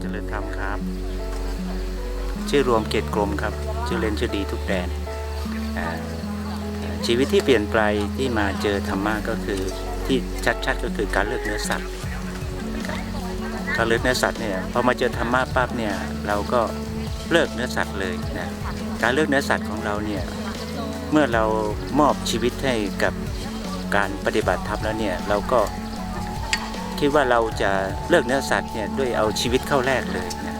เจริญธรรมครับ ชื่อรวมเกตกรมครับ ชื่อเล่นชื่อดีทุกแดน ชีวิตที่เปลี่ยนไปที่มาเจอธรรมะก็คือที่ชัดๆก็คือการเลิกเนื้อสัตว์นะครับการเลิกเนื้อสัตว์เนี่ยพอมาเจอธรรมะปั๊บเนี่ยเราก็เลิกเนื้อสัตว์เลยนะการเลิกเนื้อสัตว์ของเราเนี่ยเมื่อเรามอบชีวิตให้กับการปฏิบัติธรรมแล้วเนี่ยเราก็ คิดว่าเราจะเลิกเนื้อสัตว์เนี่ยด้วยเอาชีวิตเข้าแลกเลยนะ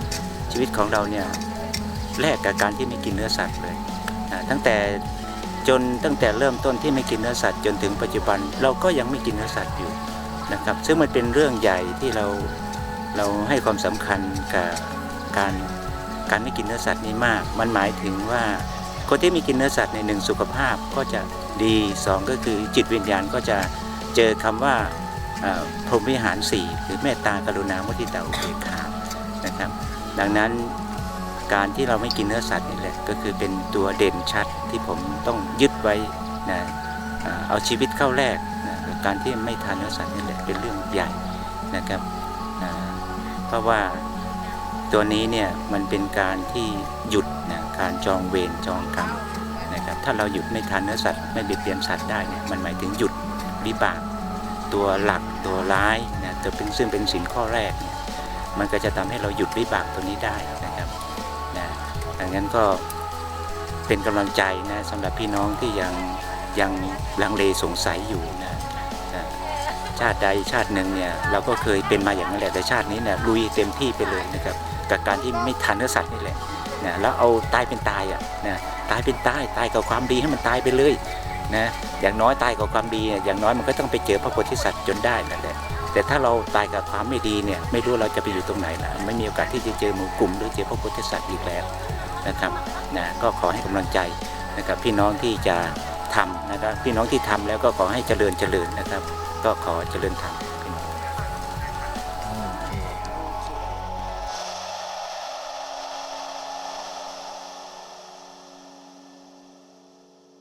ชีวิตของเราเนี่ยแลกกับการที่ไม่กินเนื้อสัตว์เลยนะตั้งแต่จนตั้งแต่เริ่มต้นที่ไม่กินเนื้อสัตว์จนถึงปัจจุบันเราก็ยังไม่กินเนื้อสัตว์อยู่นะครับ ซึ่งมันเป็นเรื่องใหญ่ที่เราเราให้ความสำคัญกับการการไม่กินเนื้อสัตว์นี้มาก มันหมายถึงว่าคนที่ไม่กินเนื้อสัตว์ในหนึ่งสุขภาพก็จะดีสองก็คือจิตวิญญาณก็จะเจอคำว่า พรหมวิหารสี่หรือเมตตากรุณามุทิตาอุเบกขานะครับ ดังนั้นการที่เราไม่กินเนื้อสัตว์นี่แหละก็คือเป็นตัวเด่นชัดที่ผมต้องยึดไว้นะเอาชีวิตเข้าแลกนะการที่ไม่ทานเนื้อสัตว์นี่แหละเป็นเรื่องใหญ่นะครับอ่าเพราะว่าตัวนี้เนี่ยมันเป็นการที่หยุดนะการจองเวรจองกรรมนะครับถ้าเราหยุดไม่ทานเนื้อสัตว์ไม่เบียดเบียนสัตว์ได้เนี่ยมันหมายถึงหยุดวิบาก ตัวหลักตัวร้ายนะตัวเป็นซึ่งเป็นสินข้อแรกเนี่ยมันก็จะทำให้เราหยุดวิบากตัวนี้ได้นะครับนะดังนั้นก็เป็นกำลังใจนะสำหรับพี่น้องที่ยังยังลังเลสงสัยอยู่นะนะชาติใดชาติหนึ่งเนี่ยเราก็เคยเป็นมาอย่างนั้นแหละแต่ชาตินี้เนี่ยลุยเต็มที่ไปเลยนะครับกับการที่ไม่ทานเนื้อสัตว์นี่แหละนะแล้วเอาตายเป็นตายอะนะตายเป็นตายตายกับความดีให้มันตายไปเลย นะอย่างน้อยตายกับความดีอย่างน้อยมันก็ต้องไปเจอพระโพธิสัตว์จนได้นั่นแหละแต่ถ้าเราตายกับความไม่ดีเนี่ยไม่รู้เราจะไปอยู่ตรงไหนละไม่มีโอกาสที่จะเจอหมู่กลุ่มหรือเจอพระโพธิสัตว์อีกแล้วนะครับนะก็ขอให้กำลังใจนะครับพี่น้องที่จะทำนะครับพี่น้องที่ทำแล้วก็ขอให้เจริญเจริญนะครับ ก็ขอเจริญธรรม